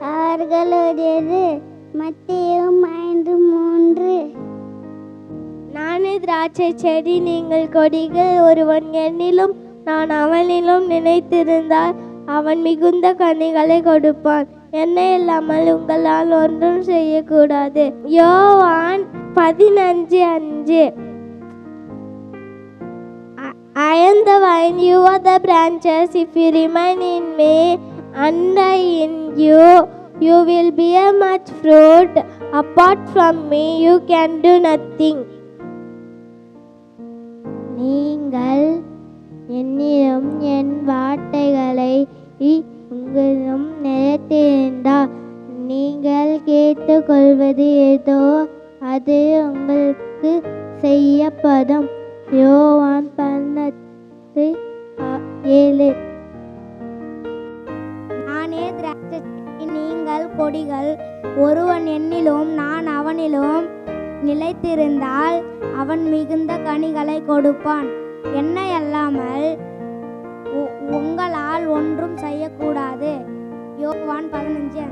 அவர்களுடையது மத்தியும் ஐந்து மூன்று. நானே திராட்சை செடி நீங்கள் கொடிகள். ஒருவன் என்னிலும் நான் அவனிலும் நினைத்திருந்தால் அவன் மிகுந்த கனிகளை கொடுப்பான். என்ன இல்லாமல் உங்களால் ஒன்றும் செய்யக்கூடாது. யோவான் பதினஞ்சு அஞ்சு. I am the vine, you are the branches. If you remain in me and in you, you will bear much fruit. Apart from me, you can do nothing. நீங்கள் என்னிடம் என் வார்த்தைகளை உங்களிடம் நிலைத்திருந்தால் நீங்கள் கேட்டுக்கொள்வது ஏதோ அது உங்களுக்கு செய்யப்படும் யோவான் பதினெட்டு ஏழு நானே திராட்சை நீங்கள் கொடிகள். ஒருவன் என்னிலும் நான் அவனிலும் நிலைத்திருந்தால் அவன் மிகுந்த கனிகளை கொடுப்பான். என்ன அல்லாமல் உங்களால் ஒன்றும் செய்யக்கூடாது. யோவான் பதினஞ்சு